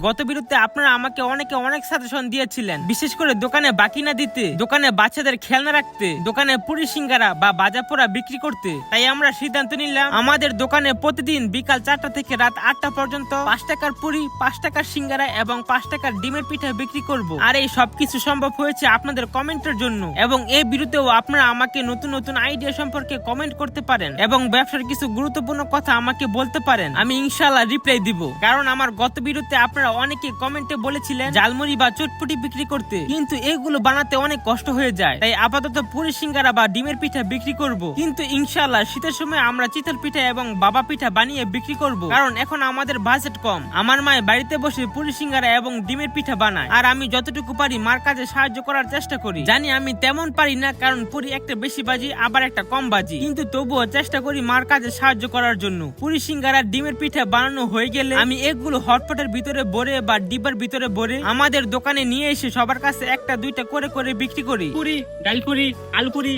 গত বিরুদ্ধে আপনারা আমাকে অনেকে অনেক সাজেশন দিয়েছিলেন। বিশেষ করে দোকানে বাকি না দিতে, দোকানে বাচ্চাদের খেলনা রাখতে, দোকানে পুরি সিঙ্গারা বা বাজা পোড়া বিক্রি করতে। তাই আমরা সিদ্ধান্ত নিলাম, আমাদের দোকানে প্রতিদিন বিকাল চারটা থেকে রাত আটটা পর্যন্ত পাঁচ টাকার পুরি, পাঁচ টাকার সিঙ্গারা এবং পাঁচ টাকার ডিমের পিঠা বিক্রি করব। আর এই সবকিছু সম্ভব হয়েছে আপনাদের কমেন্টের জন্য। এবং এই বিরুদ্ধেও আপনারা আমাকে নতুন নতুন আইডিয়া সম্পর্কে কমেন্ট করতে পারেন এবং ব্যবসার কিছু গুরুত্বপূর্ণ কথা আমাকে বলতে পারেন। আমি ইনশাল্লাহ রিপ্লাই দিব। কারণ আমার গত বিরুদ্ধে আপনারা অনেকে কমেন্টে বলেছিলেন জালমুড়ি বা চটপটি বিক্রি করতে। কিন্তু এগুলো বানাতে অনেক কষ্ট হয়ে যায়। তাই আপাতত পুরি সিঙ্গারা বা ডিমের পিঠা বিক্রি করব। কিন্তু ইনশাল্লাহ শীতের সময় আমরা চিতল পিঠা এবং বাবা পিঠা বানিয়ে বিক্রি করব। কারণ এখন আমাদের বাজেট কম। আমার মায়ের বাড়িতে বসে পুরি সিঙ্গারা এবং ডিমের পিঠা বানায়। আর আমি যতটুকু পারি মার কাজে সাহায্য করার চেষ্টা করি। জানি আমি তেমন পারি না, কারণ পুরি একটা বেশি বাজি, আবার একটা কম বাজি। কিন্তু তবুও চেষ্টা করি মার কাজে সাহায্য করার জন্য। পুরি সিঙ্গারা, ডিমের পিঠা বানানো হয়ে গেলে আমি এগুলো হটপটের ভিতরে ভরে বা ডিব্বার ভিতরে ভরে আমাদের দোকানে নিয়ে এসে সবার কাছে একটা, দুইটা করে করে বিক্রি করি। পুরি, ডাল পুরি, আলু পুরি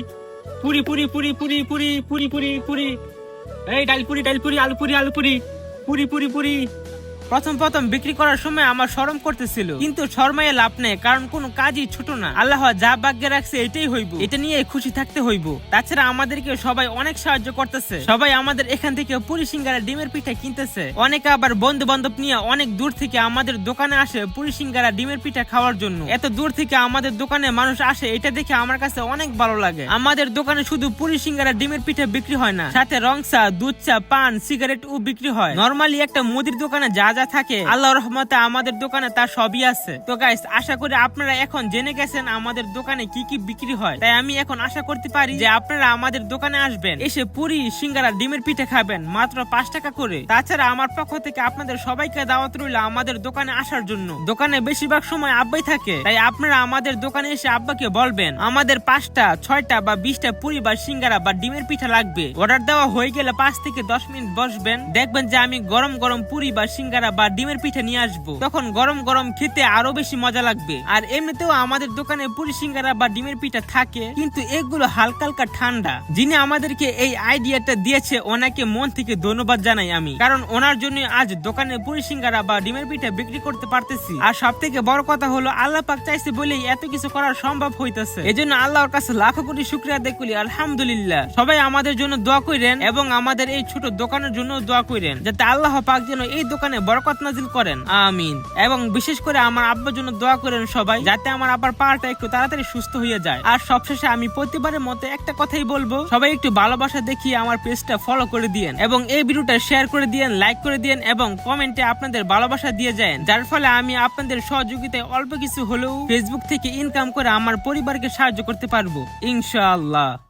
পুরি পুরি পুরি পুরি পুরি পুরি পুরি পুরি। এই ডাল পুরি ডাল পুরি, আলু পুরি আলু পুরি পুরি পুরি পুরি। প্রথম প্রথম বিক্রি করার সময় আমার শরম করতেছিল। কিন্তু শর্মায় লাভ নেই, কারণ কোনো কাজই ছোট না। আল্লাহ যা ভাগ্যে রাখছে এটাই হইব। এটা নিয়ে খুশি থাকতে হইব। তাছাড়া আমাদেরকে সবাই অনেক সাহায্য করতেছে। সবাই আমাদের এখান থেকে পুরি সিঙ্গারা ডিমের পিঠা কিনতেছে। অনেকে আবার বন্ধু বান্ধব নিয়ে অনেক দূর থেকে আমাদের দোকানে আসে পুরি সিঙ্গারা ডিমের পিঠা খাওয়ার জন্য। এত দূর থেকে আমাদের দোকানে মানুষ আসে, এটা দেখে আমার কাছে অনেক ভালো লাগে। আমাদের দোকানে শুধু পুরি সিঙ্গারা ডিমের পিঠা বিক্রি হয় না, সাথে রংসা দুধ চা, পান সিগারেট ও বিক্রি হয়। নরমালি একটা মুদির দোকানে যা যা থাকে। আল্লাহ রহমতে আমাদের দোকানে তার সবই আছে। তো গাইস আশা করি আপনারা এখন জেনে গেছেন আমাদের দোকানে কি কি বিক্রি হয়। তাই আমি এখন আশা করতে পারি যে আপনারা আমাদের দোকানে আসবেন, এসে পুরি, সিঙ্গারা, ডিমের পিঠে খাবেন, মাত্র পাঁচ টাকা করে। তাছাড়া আমার পক্ষ থেকে আপনাদের সবাইকে দাওয়াত রইল আমাদের দোকানে আসার জন্য। দোকানে বেশিরভাগ সময় আব্বাই থাকে, তাই আপনারা আমাদের দোকানে এসে আব্বাকে বলবেন, আমাদের পাঁচটা, ছয়টা বা বিশটা পুরি বা সিঙ্গারা বা ডিমের পিঠা লাগবে। অর্ডার দেওয়া হয়ে গেলে পাঁচ থেকে দশ মিনিট বসবেন। দেখবেন যে আমি গরম গরম পুরি বা সিঙ্গারা বা ডিমের পিঠা নিয়ে আসব। তখন গরম গরম খেতে আরও বেশি মজা লাগবে। আর এমনিতেও আমাদের দোকানে পুরি সিঙ্গারা বা ডিমের পিঠা থাকে, কিন্তু এগুলো হালকা হালকা ঠান্ডা। যিনি আমাদেরকে এই আইডিয়াটা দিয়েছে, ওনাকে মন থেকে ধন্যবাদ জানাই আমি। কারণ ওনার জন্য আজ দোকানে পুরি সিঙ্গারা বা ডিমের পিঠা বিক্রি করতে পারতেছি। আর সব থেকে বড় কথা হলো, আল্লাহ পাক চাইছে বলেই এত কিছু করা সম্ভব হইতেছে। এজন্য আল্লাহর কাছে লাখো কোটি শুক্রিয়া করি, আলহামদুলিল্লাহ। সবাই আমাদের জন্য দোয়া করেন এবং আমাদের এই ছোট দোকানের জন্য দোয়া করেন, যাতে আল্লাহ পাক যেন এই দোকানে বরকত নাজিল করেন। আমিন। এবং বিশেষ করে আমার আব্বার জন্য দোয়া করেন সবাই, যাতে আমার আব্বার পাটা একটু তাড়াতাড়ি সুস্থ হয়ে যায়। আর সবশেষে আমি প্রতিবারের মতো একটা কথাই বলব, সবাই একটু ভালোবাসা দেখিয়ে আমার পেজটা ফলো করে দিয়েন এবং এই ভিডিওটা শেয়ার করে দিয়েন লাইক করে দিয়েন এবং কমেন্টে আপনাদের ভালোবাসা দিয়ে যায় যার ফলে আমি আপনাদের সহযোগিতায় অল্প কিছু হলেও ফেসবুক থেকে ইনকাম করে আমার পরিবারকে সাহায্য করতে পারব, ইনশাআল্লাহ।